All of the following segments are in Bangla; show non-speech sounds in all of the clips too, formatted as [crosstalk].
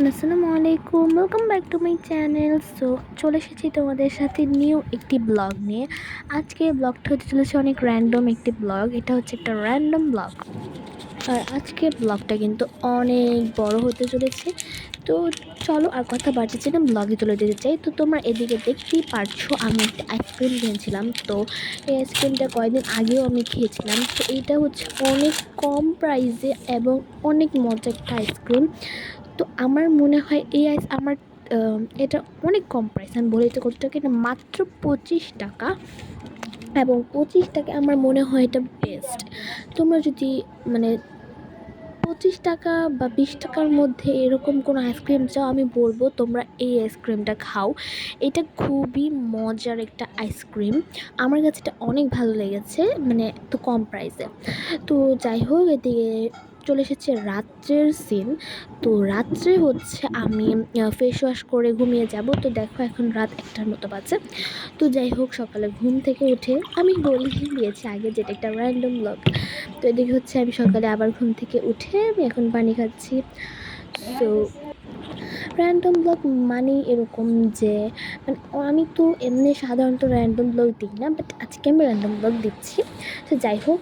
এভরিওয়ান আসসালামু আলাইকুম। Welcome back to my channel so চলে এসেছি তোমাদের সাথে নিউ একটি ব্লগ নিয়ে। আজকে ব্লগটা হতে চলেছে অনেক র্যান্ডম একটি ব্লগ এটা হচ্ছে একটা র্যান্ডম ব্লগ আর আজকে ব্লগটা কিন্তু অনেক বড় হতে চলেছে। তো, চলো আর কথা বাড়তেছি না ব্লগে চলে যেতে চাই। তো, তোমরা এদিকে দেখতেই পারছ, আমি একটা আইসক্রিম কিনেছিলাম। তো, এই আইসক্রিমটা কয়েকদিন আগেও আমি খেয়েছিলাম। তো, এইটা হচ্ছে অনেক কম প্রাইসে এবং অনেক মজা একটা আইসক্রিম তো আমার মনে হয় এই আইস আমার এটা অনেক কম প্রাইস আমি বলে তো কত টাকা এটা মাত্র পঁচিশ টাকা এবং পঁচিশ টাকা আমার মনে হয় এটা বেস্ট তোমরা যদি মানে পঁচিশ টাকা বা বিশ টাকার মধ্যে এরকম কোনো আইসক্রিম চাও, আমি বলব তোমরা এই আইসক্রিমটা খাও। এটা খুবই মজার একটা আইসক্রিম আমার কাছে এটা অনেক ভালো লেগেছে মানে তো কম প্রাইসে তো যাই হোক, এদিকে চলে এসেছে রাত্রের সিন তো রাত্রে হচ্ছে আমি ফেস ওয়াশ করে ঘুমিয়ে যাব। তো দেখো এখন রাত একটার মতো বাজে তো যাই হোক, সকালে ঘুম থেকে উঠে আমি বলি দিয়েছি আগে, যেটা একটা র্যান্ডম ব্লগ তো এদিকে হচ্ছে আমি সকালে আবার ঘুম থেকে উঠে আমি এখন পানি খাচ্ছি। তো র্যান্ডম ব্লগ মানে এরকম যে মানে আমি তো এমনি সাধারণত র্যান্ডম ব্লগ দিই না বাট আজকে আমি র্যান্ডম ব্লগ দিচ্ছি। তো যাই হোক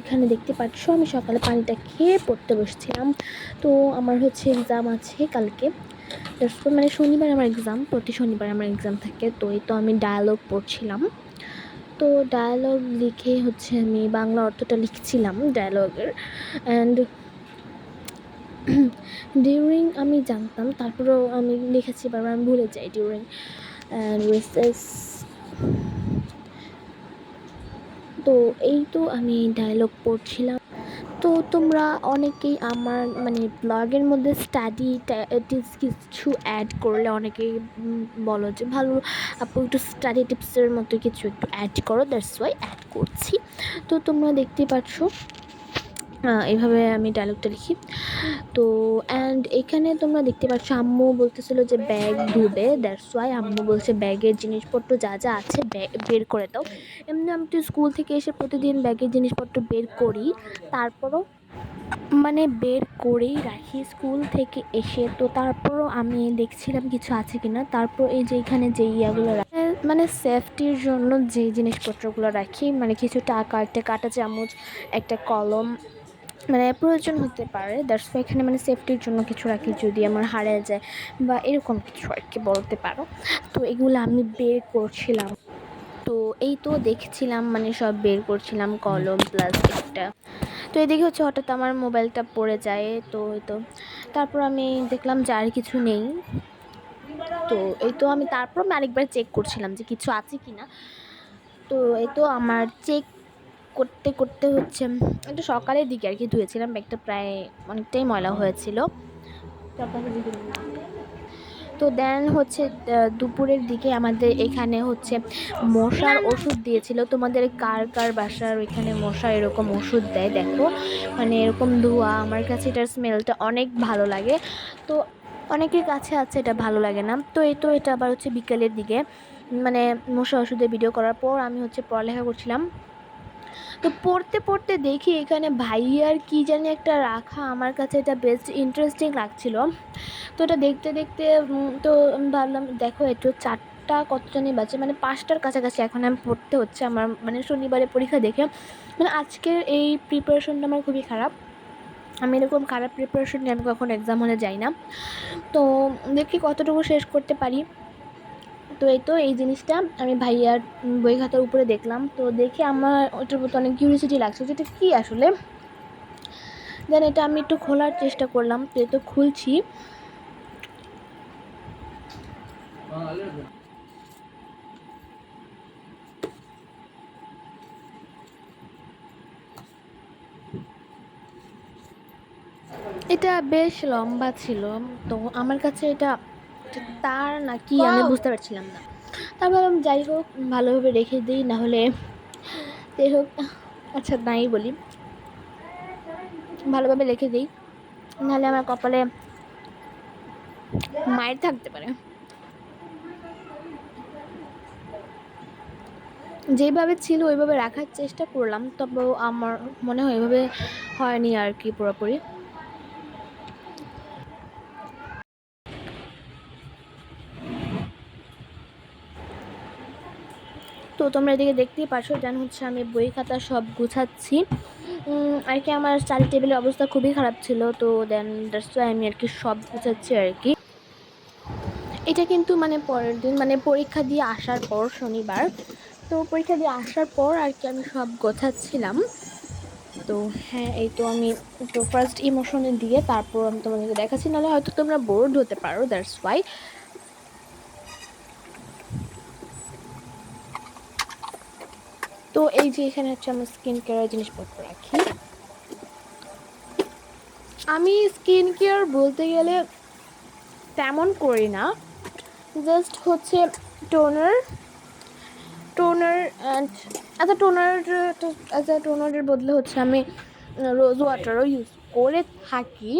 এখানে দেখতে পাচ্ছ আমি সকালে পানিটা খেয়ে পড়তে বসছিলাম। তো আমার হচ্ছে এক্সাম আছে কালকে। মানে শনিবার আমার এক্সাম প্রতি শনিবার আমার এক্সাম থাকে। তো এই তো আমি ডায়ালগ পড়ছিলাম। তো ডায়ালগ লিখে হচ্ছে আমি বাংলা অর্থটা লিখছিলাম ডায়ালগের অ্যান্ড [clears throat] ডিউরিং আমি জানতাম, তারপরেও আমি লিখেছি, বারবার আমি ভুলে যাই ডিউরিং অ্যান্ড তো এই তো আমি ডায়লগ পড়ছিলাম। তো তোমরা অনেকেই আমার মানে ব্লগের মধ্যে স্টাডি টিপস কিছু অ্যাড করলে অনেকেই বলো যে, ভালো, আপু একটু স্টাডি টিপসের মতো কিছু একটু অ্যাড করো দ্যাটস ওয়াই অ্যাড করছি। তো তোমরা দেখতেই পাচ্ছ এইভাবে আমি ডায়লগটা লিখি। তো অ্যান্ড এখানে তোমরা দেখতে পাচ্ছ, আম্মু বলতেছিল যে ব্যাগ ধুবে দ্যাটস ওয়াই আম্মু বলছে ব্যাগের জিনিসপত্র যা যা আছে বের করে দাও। এমনি আমি তো স্কুল থেকে এসে প্রতিদিন ব্যাগের জিনিসপত্র বের করি। তারপরও মানে বের করেই রাখি স্কুল থেকে এসে। তো তারপরও আমি দেখছিলাম কিছু আছে কিনা। তারপর এই যে এখানে যে ইয়াগুলো মানে সেফটির জন্য যে জিনিসপত্রগুলো রাখি মানে কিছু টাকা, একটা কাটা চামচ, একটা কলম মানে প্রয়োজন হতে পারে। দ্যাটস এখানে মানে সেফটির জন্য কিছু রাখি, যদি আমার হারিয়ে যায় বা এরকম কিছু আর কি বলতে পারো। তো এগুলো আমি বের করছিলাম। তো এই তো দেখছিলাম মানে সব বের করছিলাম কলম প্লাস একটা তো এদিকে হচ্ছে হঠাৎ আমার মোবাইলটা পড়ে যায়, তো তো। তারপর আমি দেখলাম যে আর কিছু নেই। তো এই তো আমি তারপর আমি আরেকবার চেক করছিলাম যে কিছু আছে কি না তো এই তো আমার চেক করতে করতে হচ্ছে একটু সকালের দিকে আর কি ধুয়েছিলাম। ব্যাগটা প্রায় অনেকটাই ময়লা হয়েছিল। তো দেন হচ্ছে দুপুরের দিকে আমাদের এখানে হচ্ছে মশার ওষুধ দিয়েছিল। তোমাদের কার কার বাসার ওইখানে মশা এরকম ওষুধ দেয়, দেখো। মানে এরকম ধোয়া, আমার কাছে এটার স্মেলটা অনেক ভালো লাগে। তো অনেকের কাছে আছে, এটা ভালো লাগে না। তো এই তো এটা আবার হচ্ছে বিকেলের দিকে মানে মশা ওষুধের ভিডিও করার পর আমি হচ্ছে পড়ালেখা করছিলাম। তো পড়তে পড়তে দেখি এখানে ভাইয়ার কী জানি একটা রাখা। আমার কাছে এটা বেস্ট ইন্টারেস্টিং লাগছিল। তো এটা দেখতে দেখতে তো ভাবলাম, দেখো, একটু চারটা কত বাজে মানে পাঁচটার কাছাকাছি এখন আমি পড়তে হচ্ছে আমার মানে শনিবারে পরীক্ষা দেখে। মানে আজকের এই প্রিপারেশনটা আমার খুবই খারাপ। আমি এরকম খারাপ প্রিপারেশন নিয়ে আমি কখনো এক্সাম হলে যাই না। তো দেখি কতটুকু শেষ করতে পারি। তো এই তো এই জিনিসটা আমি ভাইয়ার বই খাতার উপরে দেখলাম। তো দেখে আমার ওটার প্রতি অনেক কিউরিয়াসিটি লাগছে যে এটা কী আসলে? দেন এটা আমি একটু খোলার চেষ্টা করলাম, তো তো খুলছি। এটা বেশ লম্বা ছিল, তো আমার কাছে এটা তার না কি আমি বুঝতে পারছিলাম না। তারপর আমি যাই হোক ভালোভাবে রেখে দিই না হলে যাই হোক আচ্ছা নাই বলি। ভালোভাবে রেখে দিই নাহলে আমার কপালে মায়ের থাকতে পারে। যেভাবে ছিল ওইভাবে রাখার চেষ্টা করলাম তবেও আমার মনে হয় ওইভাবে হয়নি আর কি পুরোপুরি। তোমরা এদিকে দেখতেই পাচ্ছ যেন হচ্ছে আমি বই খাতা সব গুছাচ্ছি। আর কি আমার স্টাডি টেবিলের অবস্থা খুবই খারাপ ছিল, তো দেন দ্যাটস ওয়াই আমি আর কি সব গুছাচ্ছি আর কি। এটা কিন্তু মানে পরের দিন মানে পরীক্ষা দিয়ে আসার পর শনিবার। তো পরীক্ষা দিয়ে আসার পর আর কি আমি সব গোছাচ্ছিলাম। তো হ্যাঁ এই তো আমি তো ফার্স্ট ইমোশনে দিয়ে তারপর আমি তোমাদেরকে দেখাচ্ছি, নাহলে হয়তো তোমরা বোর্ড হতে পারো দ্যাটস ওয়াই তো এই যে এখানে হচ্ছে আমার স্কিন কেয়ারের জিনিসপত্র রাখি। আমি স্কিন কেয়ার বলতে গেলে তেমন করি না। জাস্ট হচ্ছে toner toner and as a toner as a টোনারের বদলে হচ্ছে আমি রোজ ওয়াটারও ইউজ করে থাকি।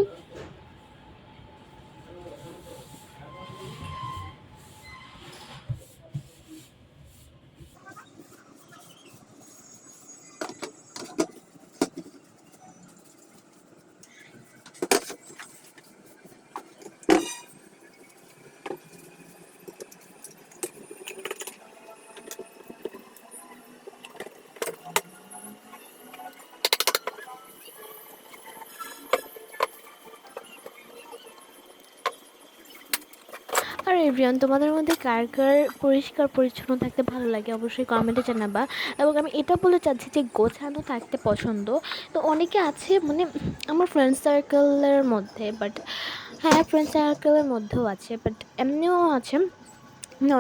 আর এভরিওয়ান তোমাদের মধ্যে কার কার পরিষ্কার পরিচ্ছন্ন থাকতে ভালো লাগে অবশ্যই কমেন্টে জানাবা। এবং আমি এটা বলে চাচ্ছি যে গোছানো থাকতে পছন্দ। তো অনেকে আছে মানে আমার ফ্রেন্ড সার্কেলের মধ্যে বাট হ্যাঁ ফ্রেন্ড সার্কেলের মধ্যেও আছে বাট এমনিও আছে।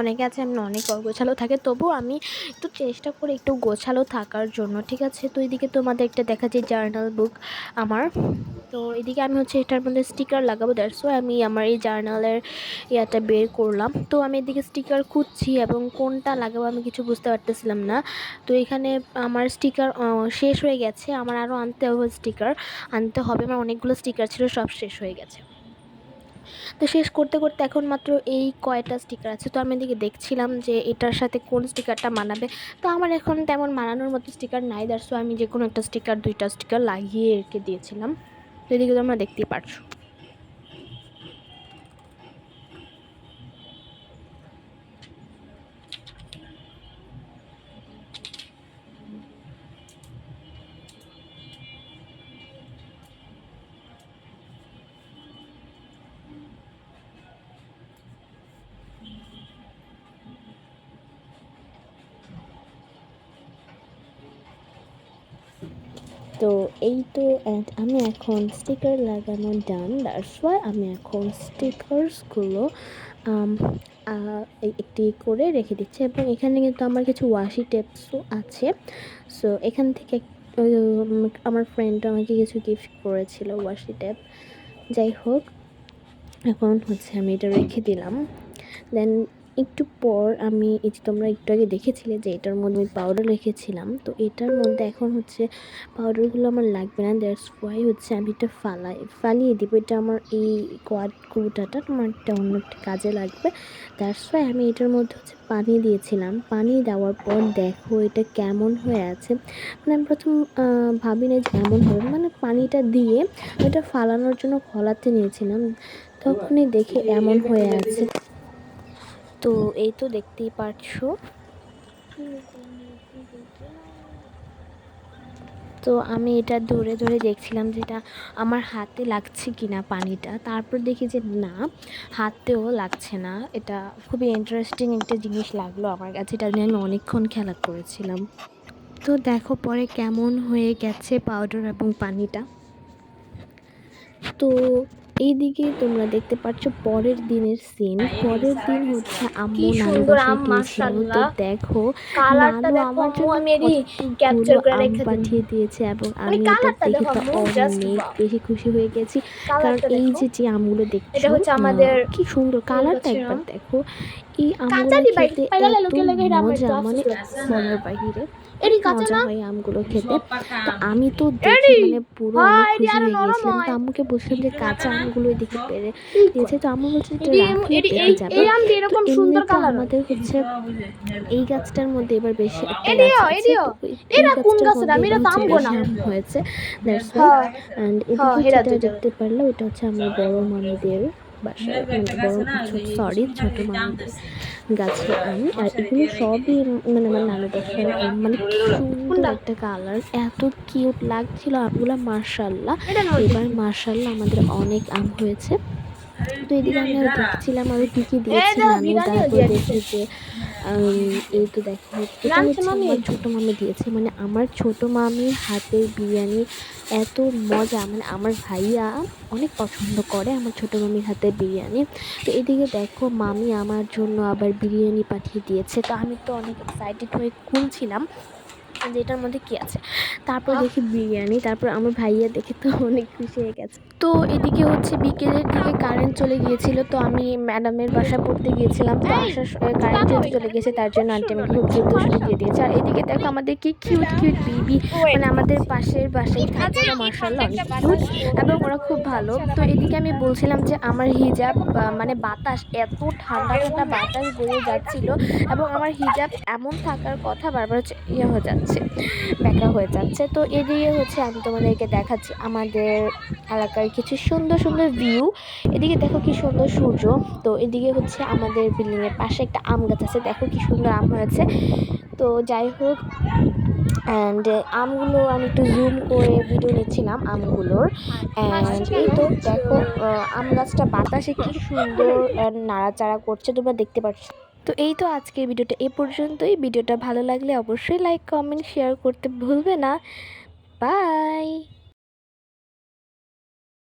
অনেকে আছে, এমনি অনেক অগোছালো থাকে। তবু আমি একটু চেষ্টা করি একটু গোছালো থাকার জন্য, ঠিক আছে? তো এদিকে তোমাদের একটা দেখা যায় জার্নাল বুক আমার। তো এদিকে আমি হচ্ছে এটার মধ্যে স্টিকার লাগাবো দ্যাটস ওয়াই আমি আমার এই জার্নালের ইয়াটা বের করলাম। তো আমি এদিকে স্টিকার খুঁজছি এবং কোনটা লাগাবো আমি কিছু বুঝতে পারতেছিলাম না। তো এখানে আমার স্টিকার শেষ হয়ে গেছে। আমার আরও আনতে হবে স্টিকার আনতে হবে, আমার অনেকগুলো স্টিকার ছিল, সব শেষ হয়ে গেছে। তো শেষ করতে করতে এখন মাত্র এই কয়টা স্টিকার আছে। তো আমি এদিকে দেখছিলাম যে এটার সাথে কোন স্টিকারটা মানাবে। তো আমার এখন তেমন মানানোর মতো স্টিকার নাই দার্সো আমি যে কোনো একটা স্টিকার দুইটা স্টিকার লাগিয়ে রেখে দিয়েছিলাম। তো এদিকে তোমরা দেখতেই পারছ। তো এই তো আমি এখন স্টিকার লাগানো ডান দ্যাটস ওয়াই আমি এখন স্টিকার্সগুলো একটি করে রেখে দিচ্ছি। এবং এখানে কিন্তু আমার কিছু ওয়াশি টেপসও আছে। সো এখান থেকে আমার ফ্রেন্ড আমাকে কিছু গিফট করেছিল ওয়াশি টেপ যাই হোক, এখন হচ্ছে আমি এটা রেখে দিলাম। দেন একটু পর আমি এই যে তোমরা একটু আগে দেখেছিলে যে এটার মধ্যে আমি পাউডার রেখেছিলাম, তো এটার মধ্যে এখন হচ্ছে পাউডারগুলো আমার লাগবে না দ্যাটস ওয়াই হচ্ছে আমি এটা ফালাই, ফালিয়ে দিব। এটা আমার এই কোয়াড কৌটাটা তোমার একটা অন্য একটা কাজে লাগবে। দ্যাটস ওয়াই আমি এটার মধ্যে হচ্ছে পানি দিয়েছিলাম। পানি দেওয়ার পর দেখো এটা কেমন হয়ে আছে। মানে আমি প্রথম ভাবি না যে এমন হবে। মানে পানিটা দিয়ে এটা ফালানোর জন্য খোলাতে নিয়েছিলাম। তখনই দেখে এমন হয়ে আছে। তো এই তো দেখতেই পারছ। তো আমি এটা ধরে ধরে দেখছিলাম যেটা আমার হাতে লাগছে কি না পানিটা। তারপর দেখি যে না, হাতেও লাগছে না। এটা খুবই ইন্টারেস্টিং একটা জিনিস লাগল আমার কাছে। এটা নিয়ে আমি অনেকক্ষণ খেলা করেছিলাম। তো দেখো পরে কেমন হয়ে গেছে পাউডার এবং পানিটা। তো এইদিকে তোমরা দেখতে পাচ্ছ পরের দিনের সিন পরের দিন হচ্ছে আম্মু নানু সুন্দর বাসায় তো মাশাআল্লাহ। দেখো কালারটা নানু আমার জন্য আমি ক্যাপচার করে রেখে পাঠিয়ে দিয়েছে এবং মানে আমি এটা দেখে তো অনেক বেশি খুশি হয়ে গেছি। কারণ এই যে যে আমগুলো দেখছ এটা হচ্ছে আমাদের কি সুন্দর কালারটা একবার দেখো। এই আমগুলো খেতে এত মজা মানে আফসোস। বাহিরে। কাঁচা মজা হয় আমগুলো খেতে। তো আমি তো দেখে মানে পুরো অনেক খুশি হয়ে নরম গিয়েছিলাম। তো। আম্মুকে বলছিলাম যে কাঁচা আমগুলো এদিকে পেরে। দিয়েছে তো আম্মু বলছে এটা রাখলে যাবে তো আমাদের হচ্ছে এই গাছটার মধ্যে এবার বেশি একটা গাছ আছে, এডিও। তো ওই- এই এরা কোন গাছটার গাছের আম? মধ্যে এরা তো হচ্ছে আমগো না। বেশি আম হয়েছে দ্যাটস। অ্যান্ড হ্যাঁ, এদিকে যেটা দেখতে পারলে ওটা হচ্ছে আমার বড় মামিদের বাসায় মানে বড় সরি ছোট মানুষ গাছে আম আর এগুলো সবই মানে আমার নানু গাছের আম মানে সুন্দর কোনটা? একটা কালার এত কিউট লাগছিল। আমগুলো মার্শাল্লাহ এবার মার্শাল্লাহ আমাদের অনেক আম হয়েছে। তো এদিকে আমি আর দেখছিলাম আমি কি কি দিয়েছি আমি নানু তারপর দেখছি দেখি যে এই তো দেখো এটা হচ্ছে আমার ছোট মামি দিয়েছে মানে আমার ছোট মামির হাতের বিরিয়ানি এত মজা মানে আমার ভাইয়া অনেক পছন্দ করে আমার ছোট মামির হাতের বিরিয়ানি। তো এদিকে দেখো মামি আমার জন্য আবার বিরিয়ানি পাঠিয়ে দিয়েছে। তো আমি তো অনেক এক্সাইটেড হয়ে খুলছিলাম যে এটার মধ্যে কি আছে? তারপর দেখি বিরিয়ানি তারপর আমার ভাইয়া দেখে তো অনেক খুশি হয়ে গেছে। তো এদিকে হচ্ছে বিকেলের দিকে কারেন্ট চলে গিয়েছিল তো আমি ম্যাডামের বাসায় পড়তে গিয়েছিলাম তো আসার কারেন্ট যেহেতু চলে গেছে তার জন্য আন্টি আমাকে খুব দ্রুত ছুটি দিয়ে দিয়েছে। আর এদিকে দেখো আমাদের কি কিউট কিউট বিবি মানে আমাদের পাশের বাসায় থাকে মার্শাল্লাহ অনেক কিউট এবং ওরা খুব ভালো। তো এদিকে আমি বলছিলাম যে আমার হিজাব মানে বাতাস এত ঠান্ডা ঠান্ডা বাতাস বয়ে যাচ্ছিল এবং আমার হিজাব এমন থাকার কথা বারবার হচ্ছে ইয়ে হয়ে যাচ্ছে। ব্যাকা হয়ে যাচ্ছে। তো এদিকে হচ্ছে আমি তোমাদেরকে দেখাচ্ছি আমাদের এলাকার কিছু সুন্দর সুন্দর ভিউ এদিকে দেখো কি সুন্দর সূর্য। তো এদিকে হচ্ছে আমাদের বিল্ডিংয়ের পাশে একটা আম গাছ আছে। দেখো কি সুন্দর আম হয়েছে। তো যাই হোক অ্যান্ড আমগুলো আমি একটু জুম করে ভিডিও নিচ্ছিলাম আমগুলোর। অ্যান্ড এই তো দেখো আম গাছটা বাতাসে কি সুন্দর নাড়াচাড়া করছে। তোমরা দেখতে পাচ্ছ তো এই তো আজকের ভিডিওটা এ পর্যন্তই। ভিডিওটা ভালো লাগলে অবশ্যই লাইক কমেন্ট শেয়ার করতে ভুলবে না। বাই